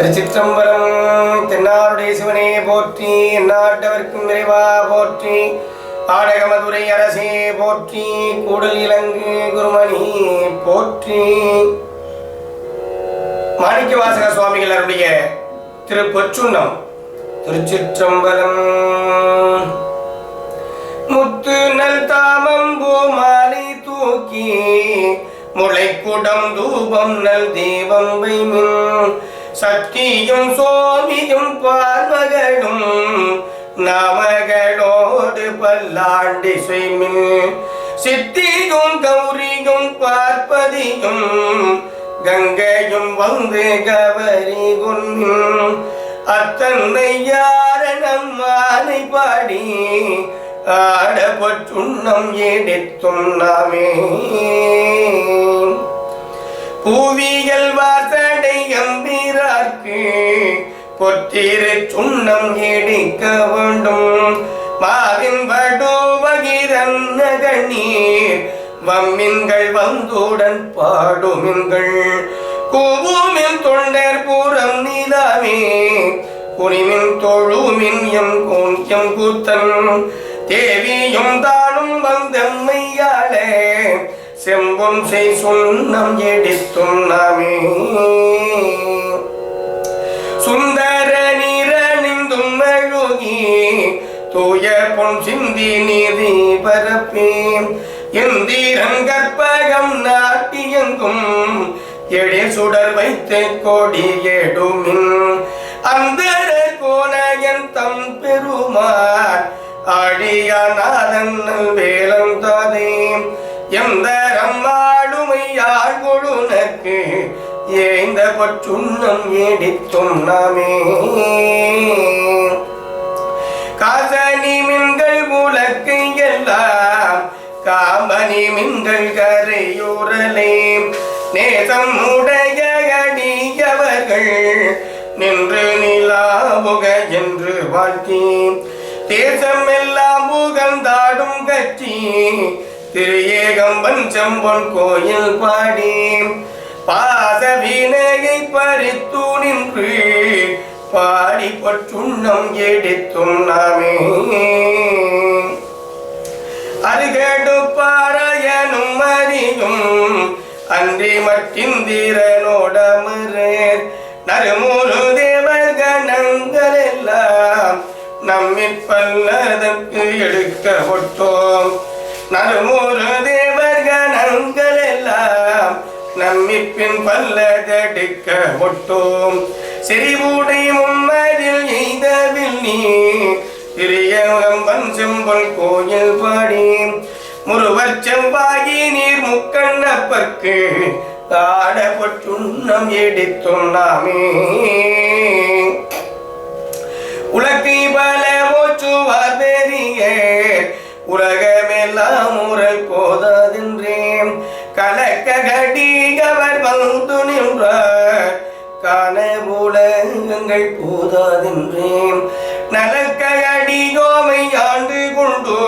திருச்சிற்றம்பலம் தென்னாருடைய சிவனே போற்றி நாட்டவர்க்கும் நிறைவா போற்றி ஆடகமதுரை அரசே போற்றி கூடல் இலங்கு குருமணி போற்றி. மாணிக்க வாசக சுவாமிகள் அருடைய திரு பொற்றுண்ணம் திருச்சிற்றம்பலம். முத்து நல் தாமம் பூமாலை தூக்கி முளைக்குடம் தூபம் நல் தெய்வம் வைமின் சக்தியும் சோமியும் பார்வகனும் நாமகளோடு பல்லாண்டு செய்மின். சித்தியும் கௌரியும் பார்ப்பதியும் கங்கையும் வந்து கவரி கொன்னும் அத்தன்னை யாரணம் மாலை பாடி ஆடப்பற்றுண்ணம் எடுத்தும் நாமே. பூவியல் வாசல் எம்பிரார்க்கு பொத்திரு சுண்ணம் எடுக்க வேண்டும். மாவின் வடுவகிரன்ன வம்மின்கள் வந்துடன் பாடுமின்கள் கூவுமின் தொண்டர் பூரம் நிலாமே. குனிமின் தொழுமின் எம் கோஞ்சம் கூத்தன். தேவியும் தானும் வந்தம்மையாளே செம்பும் செய் சொன்னம் எடுத்தும் நாமே. சுந்தர நிறனிந்தும் அழுகி தூய பொன் சிந்தி நீதி பரப்பே எந்திரங்கற்பகம் நாட்டியங்கும் எடே சுடர் வைத்து கோடி ஏடுமின். அந்த கோனயன் தம் பெருமான் ஆடியானாதன் வேலம் தானே எந்த ஏந்த பற்றுண்ணம் ஏடித்தும் நாமே. காசனி மின்கள் உலக்கு எல்லாம் காம்பனி மின்கள் கரையுரலே. நேசம் உடைய அடியவர்கள் நின்று நிலாவுக என்று வாழ்த்தி. தேசம் எல்லாம் புகழ்ந்தாடும் கட்சி திரு ஏகம்பன் செம்பொன் கோயில் பாடி. பாத வீணையை பறித்து நின்று பாடிப்பற்றுண்ணம் எடுத்தும் நாமே. அது கேட்டு பாறையனும் அறியும் அன்றி மட்டிந்திரனோடமரேர் நறுமுரு தேவர் கணங்கள் எல்லாம் நம்மிற் பல்லதற்கு எடுக்கப்பட்டோம் ஒட்டோம் நம்மிப்பின் பல்லதெடுக்க ஒட்டோம் செறிவுடை மும்மதில் எய்தவில் நீ. திரியம்பன் செம்பல் கோயில் பாடி. முருவர் செம்பாகி நீர் முக்கண்ணப்பற்கு ஆடப்பட்டுண்ணம் எடுத்தும் நாமே. உலகை பல ஓச்சுவார் பெரிய உலகமெல்லாம் முரல் போதா. கடிகவர் வந்து நின்றார். கனவுலகங்கள் போதாதென்றேன். நலக்கடியோமை ஆண்டு கொண்டு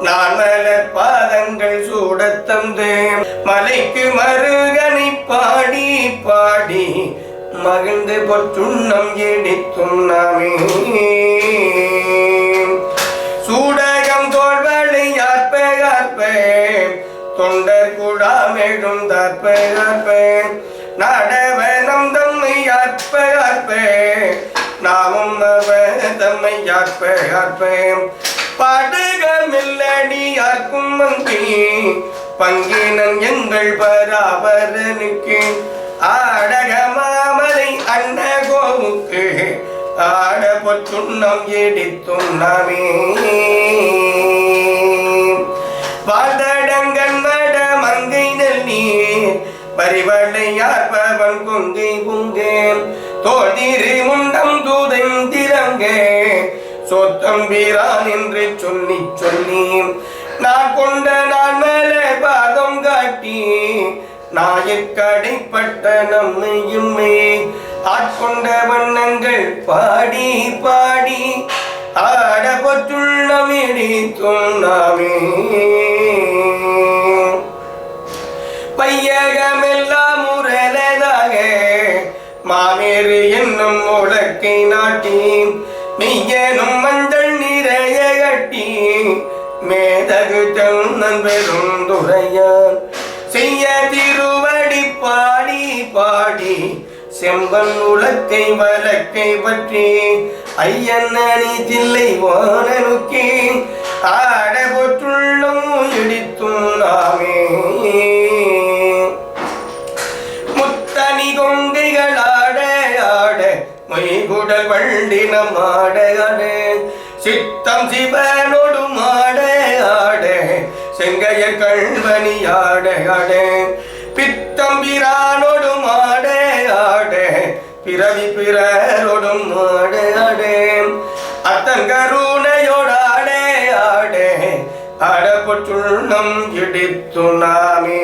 நான் மலர் பாதங்கள் சூடத் தந்தேன். மலைக்கு மருகனை பாடி பாடி மகிழ்ந்து பொற்றுண்ணம் எடுத்தும் நாமே. தொண்டர் குழாமெழும் தற்ப நடவனம் தம்மை யார்ப்ப யார்ப்ப நாமும் தம்மை யார்ப்ப யார்ப்ப பாடுகமில்லடி யார்க்கும் மங்கி பங்கினன் எங்கள் பராபரனுக்கு. ஆடக மாமலை அண்ண கோவுக்கு ஆட பொற்றுண்ணம் எடுத்தும் நாமே பரிவளை யார்பவன் கொங்கை புங்கேன் தோதிரு முண்டம் தூதைந்திரங்கே சொத்தம் வீரான் என்று சொல்லி சொல்லி நான் கொண்ட நான் மேலே பாதம் காட்டி நாயக்கடைப்பட்ட நம்மையுமே ஆட்கொண்ட வண்ணங்கள் பாடி பாடி ஆடப்பட்டுள்ளமிடி துண்ணாமே பையகமே மாவேறு என்னும் உலக்கை நாட்டி மெய்யனும் மஞ்சள் நிறைய கட்டி மேதகு சந்தன் பெரும் துறையான் செய்ய திருவடி பாடி பாடி செம்பன் உலக்கை வழக்கை பற்றி ஐயன் அணி தில்லை வானனுக்கே ஆட மொய்குடல் வண்டினம் ஆட சித்தம் சிவனோடும் ஆட ஆட செங்கைய கண்மணி ஆட ஆட பித்தம் பிரானோடும் ஆட ஆட பிறவி பிறரோடும் ஆட ஆட அத்தன் கருணையோடாட ஆட அடப்பட்டுள்ளம் இடித்து நாமே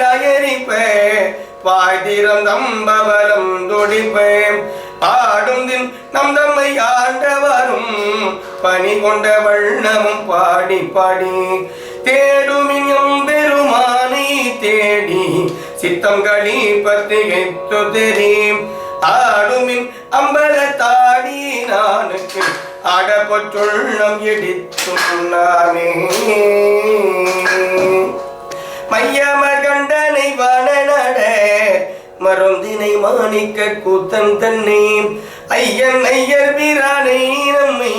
மாடுலகை வானிலயரிப்ப வாய்திரம் தம்பவலம் துடிப்பே பாடும் தின் நம் தம்மை ஆண்டவரும் பணி கொண்ட வண்ணமும் பாடி பாடி. தேடுமின் பெருமானை தேடி சித்தம் களி பத்திகை தெரியும். ஆடுமின் அம்பல தாடி நானுக்கு அடப்பொற்றுள்ளம் இடித்தும் நாமே மையமர் கண்டனை வனநட மருந்தினை மாணிக்க கூத்தன் தன்னை ஐயன் ஐயர் வீரானை நம்மை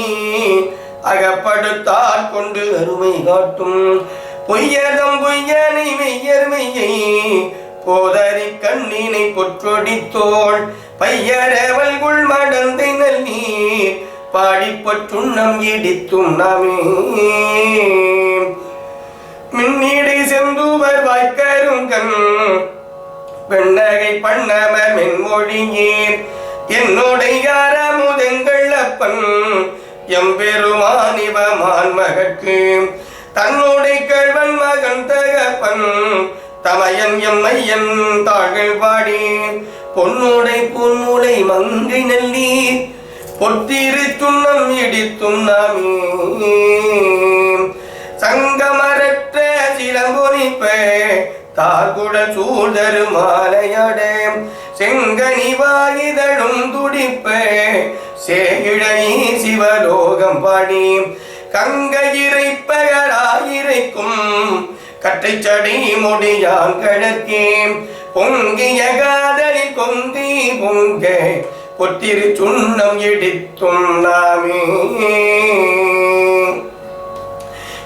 அகப்படுத்தார் கொண்டு அருமை காட்டும். பொய்யதம் பொய்யனை மெய்யர் மெய்யை. போதறி கண்ணினை பொற்றொடித்தோள் பையரவல் குள் மடந்தை நல்லி பாடிப்பற்றுண்ணம் இடித்தும் நாமே. மின்னீடை செந்தூவர் வாய்க்கருங்கன் பெண்ணகை பண்ணவர் மென்மொழியீர் என்னுடைய அறமுதெங்கள் அப்பன்? எம்பெருமானிவ மான்மகற்கு தன்னுடைய கழ்வன் மகன் தகப்பன். தமையன் எம்மையன் தாழ்வாடி பொன்னுடை பொன்முளை மங்கை நல்லி பொத்திரு துண்ணம் இடித்தும் நாமே. சங்கமர சிலம்பொனிப்ப தார்குடல் சூழ்தரு மாலையடே. செங்கனி வாயிதழும் துடிப்பே. சேகிழை சிவலோகம் பாடி. கங்கையிரைப்பகராயிரைக்கும் கட்டைச்சடி முடியான் கிழக்கே. பொங்கிய காதலில் கொந்தி பொங்க. பொத்திரு சுண்ணம் இடித்தும் நாமே.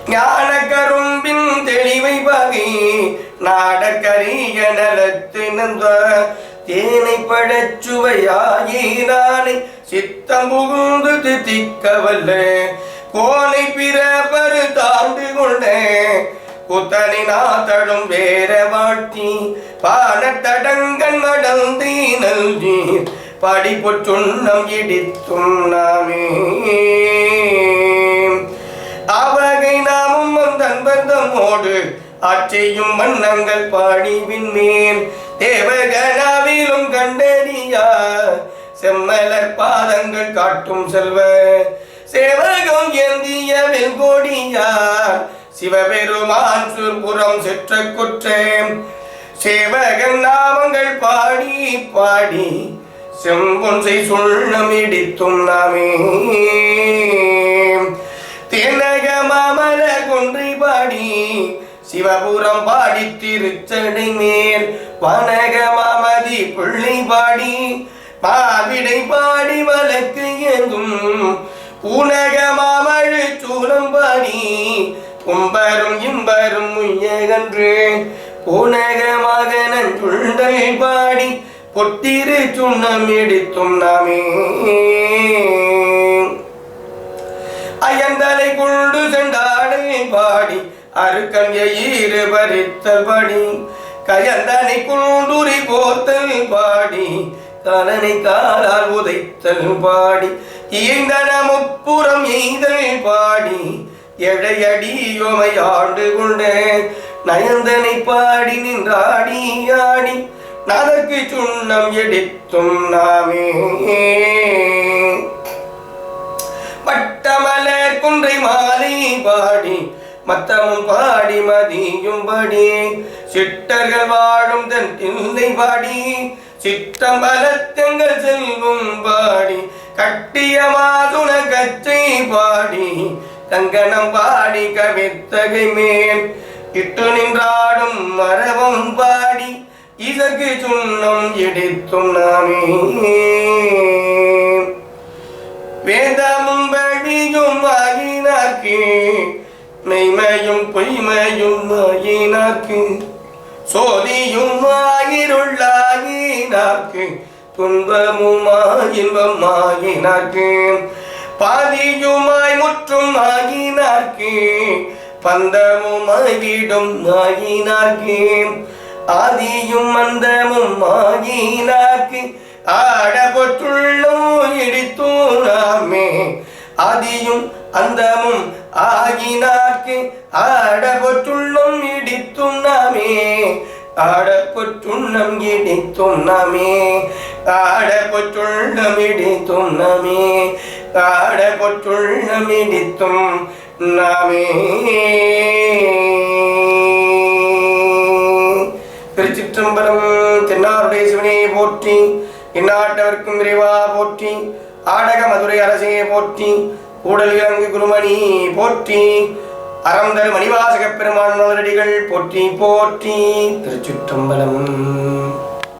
ஞான நாடக்கரிய நலத்து தேனை படச்சுவையாயினானை சித்தம் புகுந்து தித்திக்கவல்ல. கோலை பிற பரு தாண்டு கொண்டே புத்தனை நாத்தடும் வேற வாட்டி பானத்தடங்கன் மடந்தி நல்கி பாடி பொற்றுண்ணம் இடித்தும் நாமே. அவகை நாமும் வந்தன்பந்தமோடு ஆட்சியும் மன்னங்கள் பாடி விண்மேல் தேவகனாவிலும் கண்டறியா செம்மலர் பாதங்கள் காட்டும் செல்வ. சேவகம் ஏந்திய வெல்கோடியார் சிவபெருமான் சுர்புறம் செற்ற குற்றேம். சேவகன் நாமங்கள் பாடி பாடி செம்பொன்சை சொல்லம் இடித்தும் நாமே. தேனக மாமல கொன்றை பாடி சிவபுரம் பாடி திருச்சடை மேல் வணக மாமதி பிள்ளை பாடி பாவிடை பாடி வழக்கு எங்கும் உனக மாமழு சூலம் பாடி கும்பரும் இம்பரும் முய்யகன்று உனக மகனன் சுண்டல் பாடி பொட்டிரு சுண்ணம் எடுத்தும் நாமே. அயந்தலை கொண்டு சென்றாடை பாடி அருக்கன் ஈறு பறித்தல் படி கயந்தனை குண்டுரி போத்தல் பாடி கலனை காலால் உதைத்தல் பாடி ஈந்தன முப்புறம் எய்தல் பாடி எழையடியோமை ஆண்டு கொண்ட நயந்தனை பாடி நின்றாடி ஆடி நதக்கு சுண்ணம் எடுத்தும் நாமே. பட்டமலர் குன்றை மாலை பாடி மத்தமும் பாடி மதியும்படி. சிட்டர்கள் வாழும் தன் தில்லை பாடி சிற்றம்பலத்தங்கள் செல்வம் பாடி கட்டிய மாதுண கச்சை பாடி. கங்கணம் பாடி கவித்தகை மேல். இட்டு நின்றாடும் மரபம் பாடி. இதற்கு சுண்ணம் எடுத்தும் நாமே. வேதமும் வழியும் ஆகினாக்கே மெய்மையும் பொய்மையும் ஆகினாக்கு சோதியும் ஆகிருள்ளாகினாக்கு துன்பமும் இன்பம் ஆகினாக்கு பாதியுமாய் முற்றும் ஆகினாக்கு பந்தமுமாய் வீடும் ஆகினாக்கு ஆதியும் மந்தமும் ஆகினாக்கு ஆடப்பட்டுள்ளோம் இடித்தூராமே ஆதியும் அந்தமும் ஆகினாக்கு ஆடபொற்றுள்ளம் இடித்தும் நாமே ஆடப்பட்டுள்ளம் இடித்தும் நாமே ஆடப்பட்டுள்ளம் இடித்தும் நாமே ஆடப்பட்டுள்ளம் இடித்தும் நாமே. திருச்சிற்றம்பலம் தென்னாருடைய சிவனையை போற்றி இந்நாட்டவர்க்கும் விரைவா போற்றி ஆடக மதுரை அரசையை போற்றி கூடல் இறங்கு குருமணி போற்றி. அறந்தர் மணிவாசகப் பெருமான் மலரடிகள் போற்றி போற்றி. திருச்சிற்றம்பலம்.